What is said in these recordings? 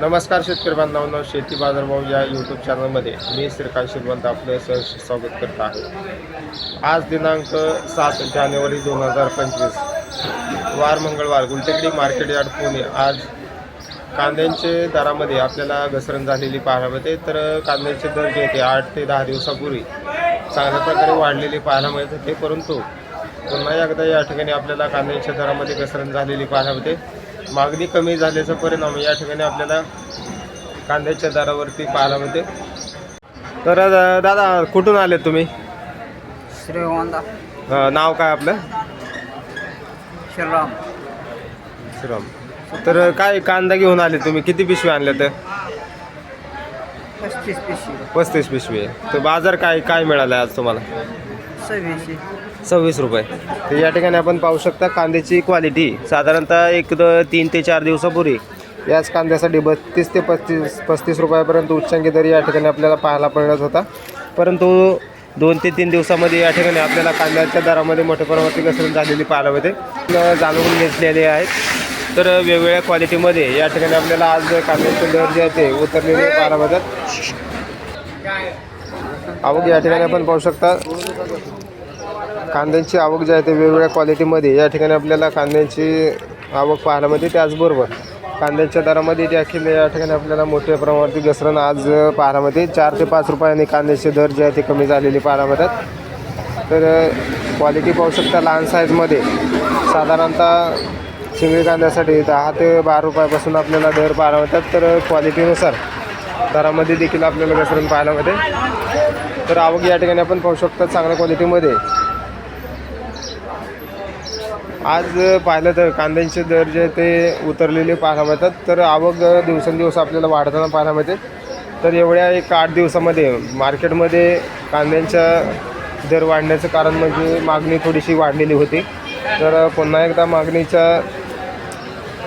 नमस्कार शेतकरी बांधवांनो शेती बाजारभाव या यूट्यूब चॅनलमध्ये मी श्रीकांत शिरवंत आपलं सहर्ष स्वागत करत आहे. आज दिनांक सात जानेवारी दोन हजार पंचवीस. वार मंगळवार गुलटेकडी मार्केट यार्ड पुणे. आज कांद्यांचे दरामध्ये आपल्याला घसरण झालेली पाहायला मिळते. तर कांद्यांचे दर जे होते आठ ते दहा दिवसापूर्वी चांगल्या प्रकारे वाढलेले पाहायला मिळत होते. परंतु पुन्हा एकदा या ठिकाणी आपल्याला कांद्यांच्या दरामध्ये घसरण झालेली पाहायला मिळते. मागणी कमी झाल्याचा परिणाम या ठिकाणी आपल्याला कांद्याच्या दरावरती पाहायला मिळते. तर दादा कुठून आले तुम्ही? श्रीगोंदा. अ, नाव काय आपलं? श्रीराम. श्रीराम. तर काय कांदा घेऊन आले तुम्ही? किती पिशवी आणल्या तर? पस्तीस पिशवी. पस्तीस पिशवी. तर बाजार काय काय मिळालं आज तुम्हाला? सव्वीसशे. सव्वीस रुपये. तर या ठिकाणी आपण पाहू शकता कांद्याची क्वालिटी साधारणतः एक द- तीन ते चार दिवसापूर्वी याच कांद्यासाठी बत्तीस ते पस्तीस पस्तीस रुपयापर्यंत उच्चांकी दर या ठिकाणी आपल्याला पाहायला मिळत होता. परंतु दोन ते तीन दिवसामध्ये या ठिकाणी आपल्याला कांद्याच्या दरामध्ये मोठ्या प्रमाणात घसरण झालेली पाहायला मिळते. जाणून घेतलेले आहेत. तर वेगवेगळ्या क्वालिटीमध्ये या ठिकाणी आपल्याला आज कांद्याचे दर जे आहे ते उतरलेले पाहायला मिळतात. आवक या ठिकाणी आपण पाहू शकता. कांद्यांची आवक जी आहे ते वेगवेगळ्या क्वालिटीमध्ये या ठिकाणी आपल्याला कांद्यांची आवक पाहायला मिळते. त्याचबरोबर कांद्यांच्या दरामध्ये देखील या ठिकाणी आपल्याला मोठ्या प्रमाणावरती घसरण आज पाहायला मिळते. चार ते पाच रुपयांनी कांद्याचे दर जे आहे ते कमी झालेले पाहायला मिळतात. तर क्वालिटी पाहू शकता लहान साईजमध्ये साधारणतः चिंगळी कांद्यासाठी दहा ते बारा रुपयापासून आपल्याला दर पाहायला मिळतात. तर क्वालिटीनुसार दरामध्ये देखील आपल्याला घसरण पाहायला मिळते. तर आवक या ठिकाणी आपण पाहू शकता चांगल्या क्वालिटीमध्ये आज पाहिलं तर कांद्यांचे दर जे ते उतरलेले पाहायला मिळतात. तर आवक दिवसेंदिवस आपल्याला वाढताना पाहायला मिळते. तर एवढ्या एक आठ दिवसामध्ये मार्केटमध्ये कांद्यांच्या दर वाढण्याचं कारण म्हणजे मागणी थोडीशी वाढलेली होती. तर पुन्हा एकदा मागणीचा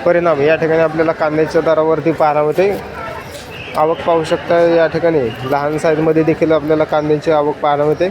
परिणाम या ठिकाणी आपल्याला कांद्याच्या दरावरती पाहायला मिळते. आवक पाहू शकता या ठिकाणी लहान साईजमध्ये देखील आपल्याला कांद्यांची आवक पाहायला मिळते.